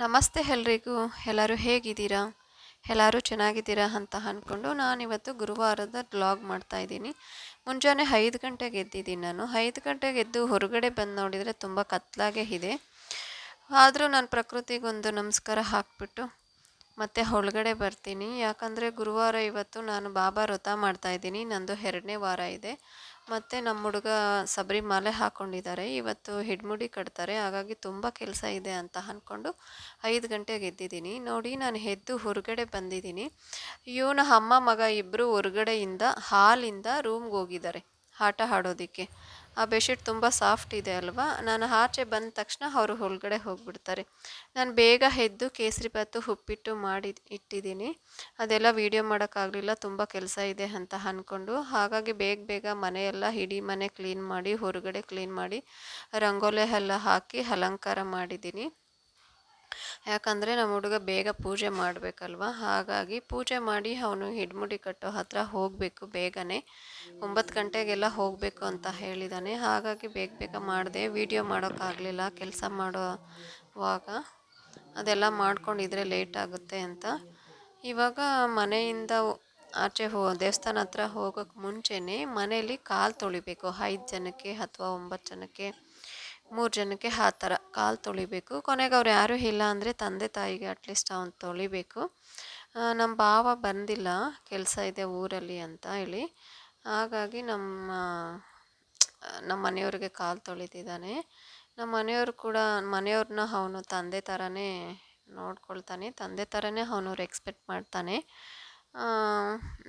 ನಮಸ್ತೆ ಎಲ್ರಿಗೂ. ಎಲ್ಲರೂ ಹೇಗಿದ್ದೀರಾ? ಎಲ್ಲರೂ ಚೆನ್ನಾಗಿದ್ದೀರಾ ಅಂತ ಅಂದ್ಕೊಂಡು ನಾನಿವತ್ತು ಗುರುವಾರದ ಬ್ಲಾಗ್ ಮಾಡ್ತಾ ಇದ್ದೀನಿ. ಮುಂಜಾನೆ ಐದು ಗಂಟೆಗೆ ಎದ್ದಿದ್ದೀನಿ ನಾನು. ಐದು ಗಂಟೆಗೆ ಎದ್ದು ಹೊರಗಡೆ ಬಂದು ನೋಡಿದರೆ ತುಂಬ ಕತ್ಲಾಗೆ ಇದೆ. ಆದರೂ ನಾನು ಪ್ರಕೃತಿಗೊಂದು ನಮಸ್ಕಾರ ಹಾಕ್ಬಿಟ್ಟು ಮತ್ತೆ ಒಳಗಡೆ ಬರ್ತೀನಿ. ಯಾಕಂದರೆ ಗುರುವಾರ ಇವತ್ತು ನಾನು ಬಾಬಾ ವ್ರತ ಮಾಡ್ತಾ ಇದ್ದೀನಿ. ನಂದು ಎರಡನೇ ವಾರ ಇದೆ. ಮತ್ತು ನಮ್ಮ ಹುಡುಗ ಶಬರಿಮಾಲೆ ಹಾಕ್ಕೊಂಡಿದ್ದಾರೆ ಇವತ್ತು ಹಿಡ್ಮುಡಿ ಕಟ್ತಾರೆ. ಹಾಗಾಗಿ ತುಂಬ ಕೆಲಸ ಇದೆ ಅಂತ ಅಂದ್ಕೊಂಡು ಐದು ಗಂಟೆಗೆ ಎದ್ದಿದ್ದೀನಿ. ನೋಡಿ, ನಾನು ಎದ್ದು ಹೊರಗಡೆ ಬಂದಿದ್ದೀನಿ. ಇವನ ಅಮ್ಮ ಮಗ ಇಬ್ಬರು ಹೊರಗಡೆಯಿಂದ ಹಾಲಿಂದ ರೂಮ್ಗೆ ಹೋಗಿದ್ದಾರೆ. ಆಟ ಆಡೋದಕ್ಕೆ. ಆ ಬೆಡ್ಶೀಟ್ ತುಂಬ ಸಾಫ್ಟ್ ಇದೆ ಅಲ್ವಾ? ನಾನು ಆಚೆ ಬಂದ ತಕ್ಷಣ ಅವರು ಒಳಗಡೆ ಹೋಗಿಬಿಡ್ತಾರೆ. ನಾನು ಬೇಗ ಎದ್ದು ಕೇಸರಿ ಭಾತು ಉಪ್ಪಿಟ್ಟು ಮಾಡಿ ಇಟ್ಟಿದ್ದೀನಿ. ಅದೆಲ್ಲ ವೀಡಿಯೋ ಮಾಡೋಕ್ಕಾಗಲಿಲ್ಲ, ತುಂಬ ಕೆಲಸ ಇದೆ ಅಂತ ಅಂದ್ಕೊಂಡು ಹಾಗಾಗಿ ಬೇಗ ಬೇಗ ಮನೆಯೆಲ್ಲ ಇಡೀ ಮನೆ ಕ್ಲೀನ್ ಮಾಡಿ, ಹೊರಗಡೆ ಕ್ಲೀನ್ ಮಾಡಿ, ರಂಗೋಲೆ ಎಲ್ಲ ಹಾಕಿ ಅಲಂಕಾರ ಮಾಡಿದ್ದೀನಿ. ಯಾಕಂದರೆ ನಮ್ಮ ಹುಡುಗ ಬೇಗ ಪೂಜೆ ಮಾಡಬೇಕಲ್ವ? ಹಾಗಾಗಿ ಪೂಜೆ ಮಾಡಿ ಅವನು ಹಿಡ್ಮುಡಿ ಕಟ್ಟೋ ಹತ್ರ ಹೋಗಬೇಕು ಬೇಗನೆ. ಒಂಬತ್ತು ಗಂಟೆಗೆಲ್ಲ ಹೋಗಬೇಕು ಅಂತ ಹೇಳಿದ್ದಾನೆ ಹಾಗಾಗಿ ಬೇಗ ಬೇಗ ಮಾಡಿದೆ. ವೀಡಿಯೋ ಮಾಡೋಕ್ಕಾಗಲಿಲ್ಲ. ಕೆಲಸ ಮಾಡೋವಾಗ ಅದೆಲ್ಲ ಮಾಡ್ಕೊಂಡಿದ್ರೆ ಲೇಟ್ ಆಗುತ್ತೆ ಅಂತ. ಇವಾಗ ಮನೆಯಿಂದ ಆಚೆ ಹೋ, ದೇವಸ್ಥಾನ ಹತ್ರ ಹೋಗೋಕ್ಕೆ ಮುಂಚೆನೇ ಮನೇಲಿ ಕಾಲು ತೊಳಿಬೇಕು. ಐದು ಜನಕ್ಕೆ ಅಥವಾ ಒಂಬತ್ತು ಜನಕ್ಕೆ. ಮೂರು ಜನಕ್ಕೆ ಆ ಥರ ಕಾಲು ತೊಳಿಬೇಕು. ಕೊನೆಗೆ ಅವ್ರು ಯಾರೂ ಇಲ್ಲ ಅಂದರೆ ತಂದೆ ತಾಯಿಗೆ ಅಟ್ಲೀಸ್ಟ್ ಅವ್ನು ತೊಳಿಬೇಕು. ನಮ್ಮ ಭಾವ ಬಂದಿಲ್ಲ, ಕೆಲಸ ಇದೆ ಊರಲ್ಲಿ ಅಂತ ಹೇಳಿ. ಹಾಗಾಗಿ ನಮ್ಮ ನಮ್ಮ ಮನೆಯವ್ರಿಗೆ ಕಾಲು ತೊಳಿತಿದ್ದಾನೆ. ನಮ್ಮ ಮನೆಯವರು ಕೂಡ, ಮನೆಯವ್ರನ್ನ ಅವನು ತಂದೆ ಥರನೇ ನೋಡ್ಕೊಳ್ತಾನೆ. ತಂದೆ ಥರನೇ ಅವನು ಎಕ್ಸ್ಪೆಕ್ಟ್ ಮಾಡ್ತಾನೆ.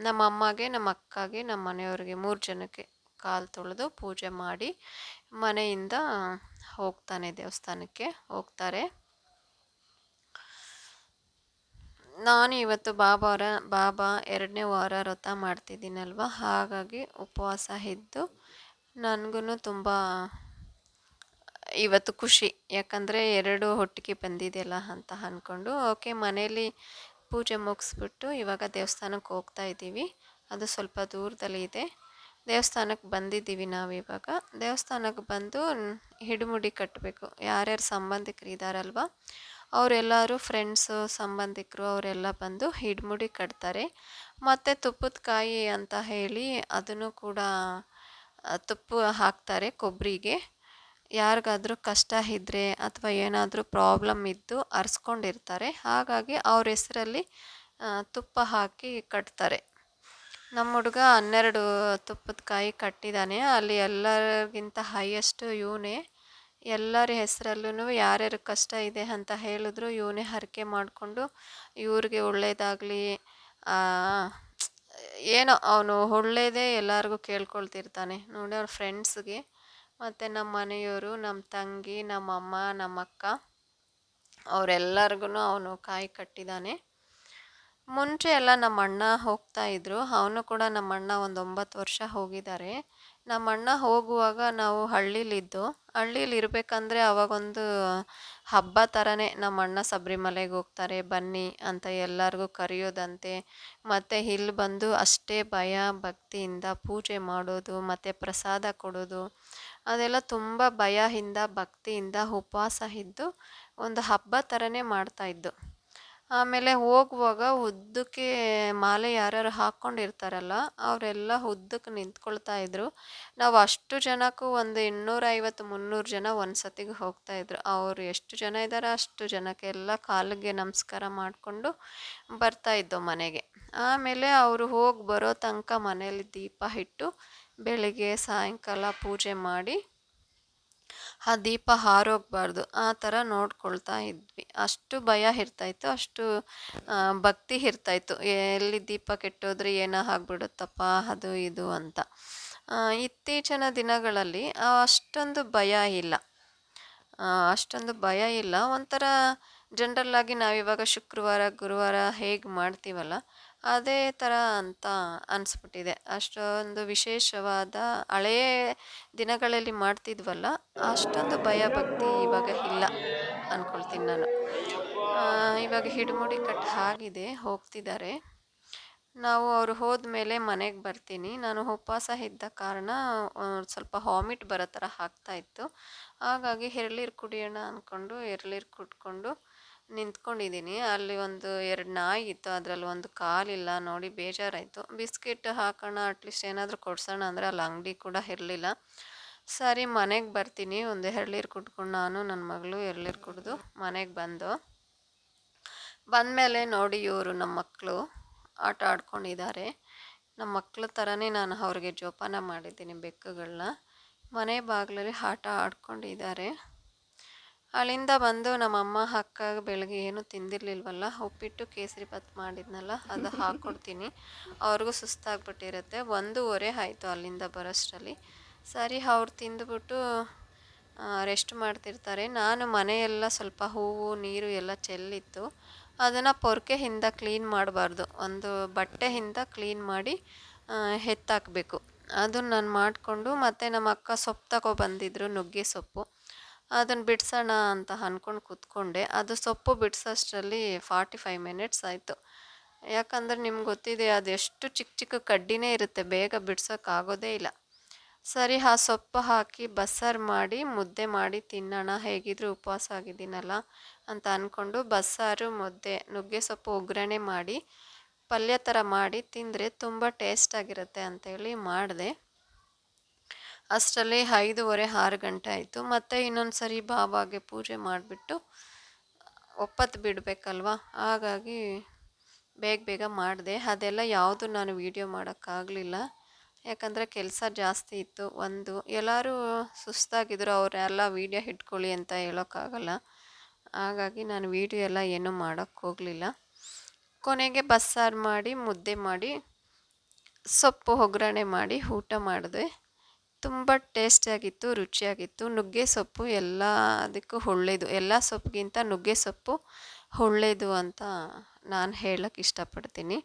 ನಮ್ಮ ಅಮ್ಮಗೆ, ನಮ್ಮ ಅಕ್ಕಗೆ, ನಮ್ಮ ಮನೆಯವ್ರಿಗೆ ಮೂರು ಜನಕ್ಕೆ ಕಾಲು ತೊಳೆದು ಪೂಜೆ ಮಾಡಿ ಮನೆಯಿಂದ ಹೋಗ್ತಾನೆ ದೇವಸ್ಥಾನಕ್ಕೆ, ಹೋಗ್ತಾರೆ. ನಾನು ಇವತ್ತು ಬಾಬಾರ, ಬಾಬಾ ಎರಡನೇ ವಾರ ವ್ರತ ಮಾಡ್ತಿದ್ದೀನಲ್ವ? ಹಾಗಾಗಿ ಉಪವಾಸ ಇದ್ದು ನನಗೂ ತುಂಬ ಇವತ್ತು ಖುಷಿ. ಯಾಕಂದರೆ ಎರಡು ಹೊಟ್ಟಿಗೆ ಬಂದಿದೆಯಲ್ಲ ಅಂತ ಅಂದ್ಕೊಂಡು ಓಕೆ ಮನೇಲಿ ಪೂಜೆ ಮುಗಿಸ್ಬಿಟ್ಟು ಇವಾಗ ದೇವಸ್ಥಾನಕ್ಕೆ ಹೋಗ್ತಾ ಇದ್ದೀವಿ. ಅದು ಸ್ವಲ್ಪ ದೂರದಲ್ಲಿ ಇದೆ. ದೇವಸ್ಥಾನಕ್ಕೆ ಬಂದಿದ್ದೀವಿ ನಾವು ಇವಾಗ. ದೇವಸ್ಥಾನಕ್ಕೆ ಬಂದು ಹಿಡಿಮುಡಿ ಕಟ್ಟಬೇಕು ಯಾರ್ಯಾರು ಸಂಬಂಧಿಕರು ಇದ್ದಾರಲ್ವ ಅವರೆಲ್ಲರೂ ಫ್ರೆಂಡ್ಸು ಸಂಬಂಧಿಕರು ಅವರೆಲ್ಲ ಬಂದು ಹಿಡ್ಮುಡಿ ಕಟ್ತಾರೆ. ಮತ್ತು ತುಪ್ಪದ ಕಾಯಿ ಅಂತ ಹೇಳಿ ಅದನ್ನು ಕೂಡ ತುಪ್ಪ ಹಾಕ್ತಾರೆ ಕೊಬ್ಬರಿಗೆ. ಯಾರಿಗಾದರೂ ಕಷ್ಟ ಇದ್ದರೆ ಅಥವಾ ಏನಾದರೂ ಪ್ರಾಬ್ಲಮ್ ಇದ್ದು ಅರ್ಸ್ಕೊಂಡಿರ್ತಾರೆ. ಹಾಗಾಗಿ ಅವ್ರ ಹೆಸರಲ್ಲಿ ತುಪ್ಪ ಹಾಕಿ ಕಟ್ತಾರೆ. ನಮ್ಮ ಹುಡುಗ ಹನ್ನೆರಡು ತುಪ್ಪದ ಕಾಯಿ ಕಟ್ಟಿದ್ದಾನೆ ಅಲ್ಲಿ ಎಲ್ಲರಿಗಿಂತ ಹೈಯೆಸ್ಟು ಇವನೇ. ಎಲ್ಲರ ಹೆಸರಲ್ಲೂ ಯಾರ್ಯಾರು ಕಷ್ಟ ಇದೆ ಅಂತ ಹೇಳಿದ್ರು ಇವನೇ ಹರಕೆ ಮಾಡಿಕೊಂಡು ಇವ್ರಿಗೆ ಒಳ್ಳೆಯದಾಗಲಿ ಏನೋ ಅವನು ಒಳ್ಳೇದೇ ಎಲ್ಲರಿಗೂ ಕೇಳ್ಕೊಳ್ತಿರ್ತಾನೆ. ನೋಡಿ ಅವ್ರ ಫ್ರೆಂಡ್ಸ್ಗೆ ಮತ್ತು ನಮ್ಮ ಮನೆಯವರು, ನಮ್ಮ ತಂಗಿ ನಮ್ಮಮ್ಮ ನಮ್ಮ ಅಕ್ಕ ಅವರೆಲ್ಲರಿಗೂ ಅವನು ಕಾಯಿ ಕಟ್ಟಿದ್ದಾನೆ ಮುಂಚೆ ಎಲ್ಲ ನಮ್ಮ ಅಣ್ಣ ಹೋಗ್ತಾ ಇದ್ರು. ಅವನು ಕೂಡ ನಮ್ಮ ಅಣ್ಣ ಒಂದು ಒಂಬತ್ತು ವರ್ಷ ಹೋಗಿದ್ದಾರೆ. ನಮ್ಮ ಅಣ್ಣ ಹೋಗುವಾಗ ನಾವು ಹಳ್ಳೀಲಿದ್ದು. ಹಳ್ಳೀಲಿ ಇರಬೇಕಂದ್ರೆ ಅವಾಗೊಂದು ಹಬ್ಬ ಥರನೇ ನಮ್ಮ ಅಣ್ಣ ಶಬರಿಮಲೆಗೆ ಹೋಗ್ತಾರೆ. ಬನ್ನಿ ಅಂತ ಎಲ್ಲರಿಗೂ ಕರೆಯೋದಂತೆ. ಮತ್ತು ಇಲ್ಲಿ ಬಂದು ಅಷ್ಟೇ ಭಯ, ಭಕ್ತಿಯಿಂದ ಪೂಜೆ ಮಾಡೋದು, ಮತ್ತು ಪ್ರಸಾದ ಕೊಡೋದು. ಅದೆಲ್ಲ ತುಂಬ ಭಯದಿಂದ, ಭಕ್ತಿಯಿಂದ, ಉಪವಾಸ ಇದ್ದು ಒಂದು ಹಬ್ಬ ಥರನೇ ಮಾಡ್ತಾಯಿದ್ದು ಆಮೇಲೆ ಹೋಗುವಾಗ ಉದ್ದಕ್ಕೆ ಮಾಲೆ ಯಾರ್ಯಾರು ಹಾಕ್ಕೊಂಡಿರ್ತಾರಲ್ಲ, ಅವರೆಲ್ಲ ಉದ್ದಕ್ಕೆ ನಿಂತ್ಕೊಳ್ತಾ ಇದ್ರು. ನಾವು ಅಷ್ಟು ಜನಕ್ಕೂ ಒಂದು ಇನ್ನೂರೈವತ್ತು, ಮುನ್ನೂರು ಜನ ಒಂದು ಸತಿಗೆ ಹೋಗ್ತಾಯಿದ್ರು ಅವರು ಎಷ್ಟು ಜನ ಇದ್ದಾರೆ ಅಷ್ಟು ಜನಕ್ಕೆಲ್ಲ ಕಾಲಿಗೆ ನಮಸ್ಕಾರ ಮಾಡಿಕೊಂಡು ಬರ್ತಾ ಇದ್ದೋ ಮನೆಗೆ. ಆಮೇಲೆ ಅವರು ಹೋಗಿ ಬರೋ ತನಕ ಮನೇಲಿ ದೀಪ ಇಟ್ಟು ಬೆಳಿಗ್ಗೆ ಸಾಯಂಕಾಲ ಪೂಜೆ ಮಾಡಿ ಆ ದೀಪ ಹಾರೋಗಬಾರ್ದು, ಆ ಥರ ನೋಡ್ಕೊಳ್ತಾ ಇದ್ವಿ. ಅಷ್ಟು ಭಯ ಇರ್ತಾಯಿತ್ತು, ಅಷ್ಟು ಭಕ್ತಿ ಇರ್ತಾಯಿತ್ತು. ಎಲ್ಲಿ ದೀಪ ಕೆಟ್ಟೋದ್ರೆ ಏನೋ ಆಗ್ಬಿಡುತ್ತಪ್ಪ, ಅದು ಇದು ಅಂತ. ಇತ್ತೀಚಿನ ದಿನಗಳಲ್ಲಿ ಅಷ್ಟೊಂದು ಭಯ ಇಲ್ಲ. ಅಷ್ಟೊಂದು ಭಯ ಇಲ್ಲ. ಒಂಥರ ಜನ್ರಲ್ಲಾಗಿ ನಾವಿವಾಗ ಶುಕ್ರವಾರ, ಗುರುವಾರ ಹೇಗೆ ಮಾಡ್ತೀವಲ್ಲ ಅದೇ ಥರ ಅಂತ ಅನಿಸ್ಬಿಟ್ಟಿದೆ. ಅಷ್ಟೊಂದು ವಿಶೇಷವಾದ ಹಳೆಯ ದಿನಗಳಲ್ಲಿ ಮಾಡ್ತಿದ್ವಲ್ಲ, ಅಷ್ಟೊಂದು ಭಯ ಭಕ್ತಿ ಇವಾಗ ಇಲ್ಲ ಅಂದ್ಕೊಳ್ತೀನಿ ನಾನು. ಇವಾಗ ಹಿಡಿಮುಡಿ ಕಟ್ ಆಗಿದೆ, ಹೋಗ್ತಿದ್ದಾರೆ. ನಾವು ಅವರು ಹೋದ್ಮೇಲೆ ಮನೆಗೆ ಬರ್ತೀನಿ. ನಾನು ಉಪವಾಸ ಇದ್ದ ಕಾರಣ ಸ್ವಲ್ಪ ವಾಮಿಟ್ ಬರೋ ಥರ ಆಗ್ತಾಯಿತ್ತು ಹಾಗಾಗಿ, ಎರ್ಳೀರು ಕುಡಿಯೋಣ ಅಂದ್ಕೊಂಡು ಎರ್ಳೀರು ಕುಟ್ಕೊಂಡು ನಿಂತ್ಕೊಂಡಿದ್ದೀನಿ. ಅಲ್ಲಿ ಒಂದು ಎರಡು ನಾಯಿ ಇತ್ತು. ಅದರಲ್ಲಿ ಒಂದು ಕಾಲಿಲ್ಲ. ನೋಡಿ, ಬೇಜಾರಾಯಿತು. ಬಿಸ್ಕೆಟ್ ಹಾಕೋಣ ಅಟ್ಲೀಸ್ಟ್ ಏನಾದರೂ ಕೊಡ್ಸೋಣ ಅಂದರೆ ಅಲ್ಲಿ ಅಂಗಡಿ ಕೂಡ ಇರಲಿಲ್ಲ. ಸರಿ, ಮನೆಗೆ ಬರ್ತೀನಿ. ಒಂದು ಎಳ್ನೀರು ಕುಟ್ಕೊಂಡು ನಾನು ನನ್ನ ಮಗಳು ಎಳ್ನೀರು ಕುಡಿದು ಮನೆಗೆ ಬಂದು. ಬಂದಮೇಲೆ ನೋಡಿ, ಇವರು ನಮ್ಮ ಮಕ್ಕಳು ಆಟ ಆಡ್ಕೊಂಡಿದ್ದಾರೆ. ನಮ್ಮ ಮಕ್ಕಳ ಥರನೇ ನಾನು ಅವ್ರಿಗೆ ಜೋಪಾನ ಮಾಡಿದ್ದೀನಿ ಬೆಕ್ಕುಗಳನ್ನ ಮನೆ ಬಾಗಿಲಲ್ಲಿ ಆಟ ಆಡ್ಕೊಂಡಿದ್ದಾರೆ. ಅಲ್ಲಿಂದ ಬಂದು ನಮ್ಮಮ್ಮ, ಅಕ್ಕ ಬೆಳಗ್ಗೆ ಏನು ತಿಂದಿರಲಿಲ್ವಲ್ಲ, ಉಪ್ಪಿಟ್ಟು, ಕೇಸರಿ ಭಾತ್ ಮಾಡಿದ್ನಲ್ಲ, ಅದು ಹಾಕ್ಕೊಡ್ತೀನಿ ಅವ್ರಿಗೂ ಸುಸ್ತಾಗ್ಬಿಟ್ಟಿರುತ್ತೆ. ಒಂದೂವರೆ ಆಯಿತು ಅಲ್ಲಿಂದ ಬರೋಷ್ಟರಲ್ಲಿ. ಸರಿ, ಅವ್ರು ತಿಂದುಬಿಟ್ಟು ರೆಸ್ಟ್ ಮಾಡ್ತಿರ್ತಾರೆ. ನಾನು ಮನೆಯೆಲ್ಲ ಸ್ವಲ್ಪ ಹೂವು, ನೀರು ಎಲ್ಲ ಚೆಲ್ಲಿತ್ತು. ಅದನ್ನು ಪೊರ್ಕೆಯಿಂದ ಕ್ಲೀನ್ ಮಾಡಬಾರ್ದು. ಒಂದು ಬಟ್ಟೆಯಿಂದ ಕ್ಲೀನ್ ಮಾಡಿ ಎತ್ತಾಕಬೇಕು. ಅದನ್ನು ನಾನು ಮಾಡಿಕೊಂಡು ಮತ್ತು ನಮ್ಮ ಅಕ್ಕ ಸೊಪ್ಪು ತಗೊಬಂದಿದ್ರು ನುಗ್ಗೆ ಸೊಪ್ಪು. ಅದನ್ನು ಬಿಡಿಸೋಣ ಅಂತ ಅಂದ್ಕೊಂಡು ಕೂತ್ಕೊಂಡೆ. ಅದು ಸೊಪ್ಪು ಬಿಡಿಸೋಷ್ಟರಲ್ಲಿ ಫಾರ್ಟಿ ಫೈವ್ ಮಿನಿಟ್ಸ್ ಆಯಿತು. ಯಾಕಂದ್ರೆ ನಿಮ್ಗೆ ಗೊತ್ತಿದೆ ಅದೆಷ್ಟು ಚಿಕ್ಕ ಚಿಕ್ಕ ಕಡ್ಡಿನೇ ಇರುತ್ತೆ. ಬೇಗ ಬಿಡ್ಸೋಕ್ಕಾಗೋದೇ ಇಲ್ಲ. ಸರಿ, ಆ ಸೊಪ್ಪು ಹಾಕಿ ಬಸ್ಸಾರು ಮಾಡಿ, ಮುದ್ದೆ ಮಾಡಿ ತಿನ್ನೋಣ. ಹೇಗಿದ್ರೂ ಉಪವಾಸ ಆಗಿದ್ದೀನಲ್ಲ ಅಂತ ಅಂದ್ಕೊಂಡು ಬಸ್ಸಾರು, ಮುದ್ದೆ, ನುಗ್ಗೆ ಸೊಪ್ಪು ಒಗ್ಗರಣೆ ಮಾಡಿ, ಪಲ್ಯ ಥರ ಮಾಡಿ ತಿಂದರೆ ತುಂಬ ಟೇಸ್ಟಾಗಿರುತ್ತೆ ಅಂತೇಳಿ ಮಾಡಿದೆ. ಅಷ್ಟರಲ್ಲಿ ಐದೂವರೆ, ಆರು ಗಂಟೆ ಆಯಿತು. ಮತ್ತೆ ಇನ್ನೊಂದು ಸರಿ ಬಾಬಾಗೆ ಪೂಜೆ ಮಾಡಿಬಿಟ್ಟು ಒಪ್ಪತ್ತು ಬಿಡಬೇಕಲ್ವಾ? ಹಾಗಾಗಿ ಬೇಗ ಬೇಗ ಮಾಡಿದೆ. ಅದೆಲ್ಲ ಯಾವುದು ನಾನು ವೀಡಿಯೋ ಮಾಡೋಕ್ಕಾಗಲಿಲ್ಲ. ಯಾಕಂದರೆ ಕೆಲಸ ಜಾಸ್ತಿ ಇತ್ತು, ಒಂದು. ಎಲ್ಲರೂ ಸುಸ್ತಾಗಿದ್ರು ಅವರೆಲ್ಲ ವೀಡಿಯೋ ಇಟ್ಕೊಳ್ಳಿ ಅಂತ ಹೇಳೋಕ್ಕಾಗಲ್ಲ. ಹಾಗಾಗಿ ನಾನು ವೀಡಿಯೋ ಎಲ್ಲ ಏನೂ ಮಾಡೋಕ್ಕೋಗಲಿಲ್ಲ. ಕೊನೆಗೆ ಬಸ್ಸಾರು ಮಾಡಿ, ಮುದ್ದೆ ಮಾಡಿ, ಸೊಪ್ಪು ಒಗ್ಗರಣೆ ಮಾಡಿ ಊಟ ಮಾಡಿದೆ. ತುಂಬ ಟೇಸ್ಟಿಯಾಗಿತ್ತು, ರುಚಿಯಾಗಿತ್ತು. ನುಗ್ಗೆ ಸೊಪ್ಪು ಎಲ್ಲ ಅದಕ್ಕೂ ಒಳ್ಳೆಯದು ಎಲ್ಲ ಸೊಪ್ಪಿಗಿಂತ ನುಗ್ಗೆ ಸೊಪ್ಪು ಒಳ್ಳೆಯದು ಅಂತ ನಾನು ಹೇಳಕ್ಕೆ ಇಷ್ಟಪಡ್ತೀನಿ.